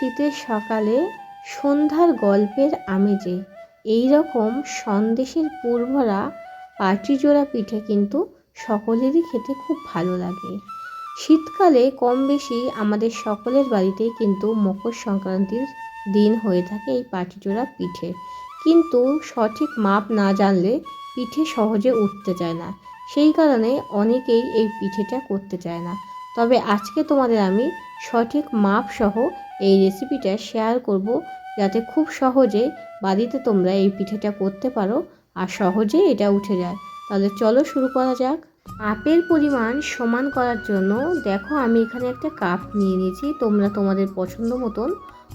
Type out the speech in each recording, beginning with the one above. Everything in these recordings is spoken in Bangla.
শীতের সকালে সন্ধ্যার গল্পের আমেজে। এই রকম সন্দেশের পুরভরা পাটিজোড়া পিঠে কিন্তু সকলেরই খেতে খুব ভালো লাগে। শীতকালে কম বেশি আমাদের সকলের বাড়িতেই কিন্তু মকর সংক্রান্তির দিন হয়ে থাকে এই পাটিজোড়া পিঠে। কিন্তু সঠিক মাপ না জানলে পিঠে সহজে উঠতে চায় না। সেই কারণে অনেকেই এই পিঠেটা করতে চায় না। তবে আজকে তোমাদের আমি সঠিক মাপ সহ এই রেসিপিটা শেয়ার করব যাতে খুব সহজে বাড়িতে তোমরা এই পিঠেটা করতে পারো আর সহজে এটা উঠে যায়। তাহলে চলো শুরু করা যাক। কাপের পরিমাণ সমান করার জন্য দেখো আমি এখানে একটা কাপ নিয়ে নিয়েছি। তোমরা তোমাদের পছন্দ মতন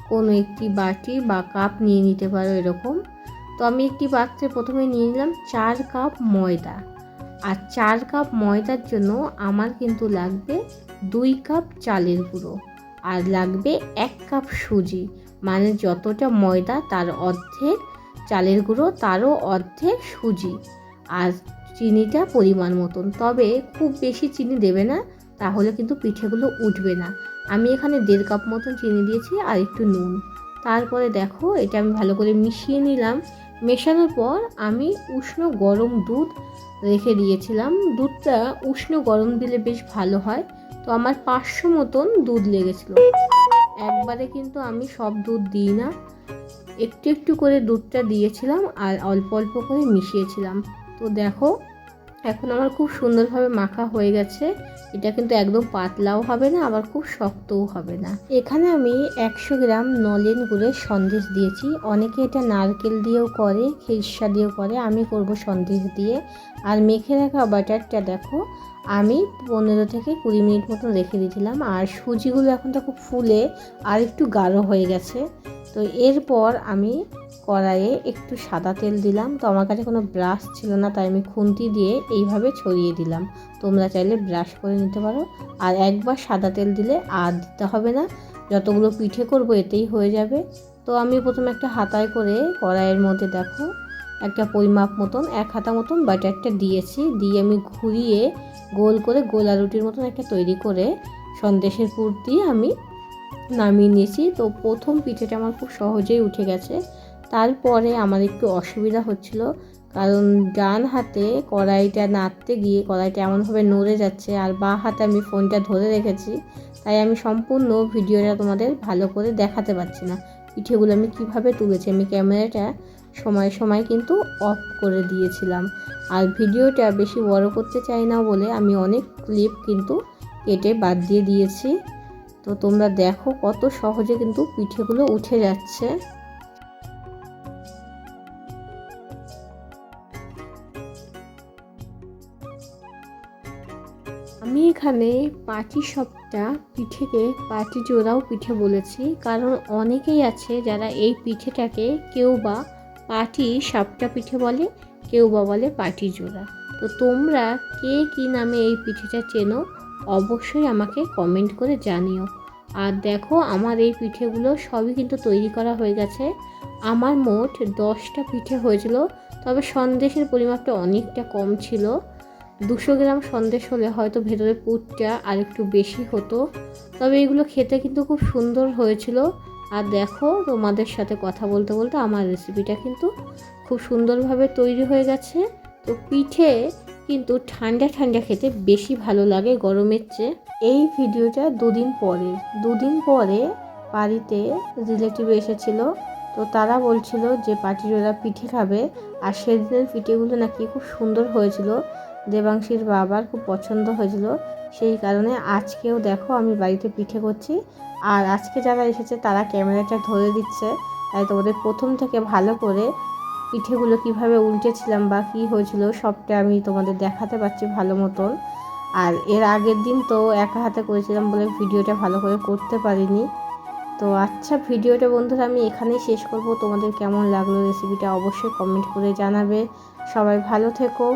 কোনো একটি বাটি বা কাপ নিয়ে নিতে পারো এরকম। তো আমি একটি পাত্রে প্রথমে নিয়ে নিলাম চার কাপ ময়দা। আর চার কাপ ময়দার জন্য আমার কিন্তু লাগবে দুই কাপ চালের গুঁড়ো। আর লাগবে এক কাপ সুজি। মানে যতটা ময়দা, তার অর্ধেক চালের গুঁড়ো, তারও অর্ধেক সুজি। আর চিনিটা পরিমাণ মতন। তবে খুব বেশি চিনি দেবে না, তাহলে কিন্তু পিঠেগুলো উঠবে না। আমি এখানে দেড় কাপ মতন চিনি দিয়েছি আর একটু নুন। তারপরে দেখো, এটা আমি ভালো করে মিশিয়ে নিলাম। মেশানোর পর আমি উষ্ণ গরম দুধ রেখে দিয়েছিলাম। দুধটা উষ্ণ গরম দিলে বেশ ভালো হয়। তো আমার পাঁচশো মতন দুধ লেগেছিল। একবারে কিন্তু আমি সব দুধ দিই না। একটু একটু করে দুধটা দিয়েছিলাম আর অল্প অল্প করে মিশিয়েছিলাম। তো দেখো, এখন আমার খুব সুন্দরভাবে মাখা হয়ে গেছে। এটা কিন্তু একদম পাতলাও হবে না, আবার খুব শক্তও হবে না। এখানে আমি একশো গ্রাম নলেন গুড়ের সন্দেশ দিয়েছি। অনেকে এটা নারকেল দিয়েও করে খেসা দিয়েও করে। আমি করব সন্দেশ দিয়ে। আর মেখে রাখা বাটারটা দেখো আমি পনেরো থেকে কুড়ি মিনিট মতন রেখে দিয়েছিলাম। আর সুজিগুলো এখন তো খুব ফুলে আর একটু গাঢ় হয়ে গেছে। তো এরপর আমি কড়াইয়ে একটু সাদা তেল দিলাম। তো আমার কাছে কোনো ব্রাশ ছিল না, তাই আমি খুন্তি দিয়ে এইভাবে ছড়িয়ে দিলাম। তোমরা চাইলে ব্রাশ করে নিতে পারো। আর একবার সাদা তেল দিলে আর দিতে হবে না। যতগুলো পিঠে করব এতেই হয়ে যাবে। তো আমি প্রথমে একটা হাতায় করে কড়াইয়ের মধ্যে দেখো একটা পরিমাপ মতন, এক হাতা মতন বাটারটা দিয়েছি। দিয়ে আমি ঘুরিয়ে গোল করে গোলা রুটির মতন একটা তৈরি করে সন্দেশের পুর দিয়ে আমি নামিয়ে নিয়েছি। তো প্রথম পিঠেটা আমার খুব সহজেই উঠে গেছে। তারপরে আমার একটু অসুবিধা হচ্ছিল, কারণ ডান হাতে কড়াইটা নাড়তে গিয়ে কড়াইটা এমনভাবে নড়ে যাচ্ছে আর বাঁ হাতে আমি ফোনটা ধরে রেখেছি, তাই আমি সম্পূর্ণ ভিডিওটা তোমাদের ভালো করে দেখাতে পারছি না। পিঠেগুলো আমি কীভাবে তুলেছি, আমি ক্যামেরাটা সময় সময় কিন্তু অফ করে দিয়েছিলাম। আর ভিডিওটা বেশি বড় করতে চাই না বলে আমি অনেক ক্লিপ কিন্তু কেটে বাদ দিয়ে দিয়েছি। তো তোমরা দেখো কত সহজে কিন্তু পিঠেগুলো উঠে যাচ্ছে। আমি এখানে পাটি সবটা পিঠেকে পাটি জোড়াও পিঠে বলেছি, কারণ অনেকেই আছে যারা এই পিঠেটাকে কেউ বা পাটি সাপটা পিঠে বলে, কেউ বা বলে পাটি জোড়া। তো তোমরা কে কি নামে এই পিঠেটা চেনো, অবশ্যই আমাকে কমেন্ট করে জানিও। আর দেখো, আমার এই পিঠেগুলো সবই কিন্তু তৈরি করা হয়ে গেছে। আমার মোট দশটা পিঠে হয়েছিল, তবে সন্দেশের পরিমাপটা অনেকটা কম ছিল। দুশো গ্রাম সন্দেশ হলে হয়তো ভেতরে পুরটা আর একটু বেশি হতো, তবে এগুলো খেতে কিন্তু খুব সুন্দর হয়েছিল। আর দেখো তোমাদের সাথে কথা বলতে বলতে আমার রেসিপিটা কিন্তু খুব সুন্দরভাবে তৈরি হয়ে গেছে। তো পিঠে কিন্তু ঠান্ডা ঠান্ডা খেতে বেশি ভালো লাগে গরমের চেয়ে। এই ভিডিওটা দুদিন পরে দুদিন পরে বাড়িতে রিলেটিভ এসেছিল, তো তারা বলছিল যে পাটিজোড়া পিঠে খাবে। আর সেদিনের পিঠেগুলো নাকি খুব সুন্দর হয়েছিল। দেবাংশীর বাবার খুব পছন্দ হয়েছিল, সেই কারণে আজকেও দেখো আমি বাড়িতে পিঠে করছি। আর আজকে যারা এসেছে তারা ক্যামেরাটা ধরে দিচ্ছে। তাই তোমাদের প্রথম থেকে ভালো করে পিঠেগুলো কীভাবে উল্টেছিলাম বা কী হয়েছিল সবটা আমি তোমাদের দেখাতে পারছি ভালো মতন। আর এর আগের দিন তো একা হাতে করেছিলাম বলে ভিডিওটা ভালো করে করতে পারিনি। তো আচ্ছা ভিডিওটা বন্ধুরা আমি এখানেই শেষ করব। তোমাদের কেমন লাগল রেসিপিটা অবশ্যই কমেন্ট করে জানাবে। সবাই ভালো থেকো।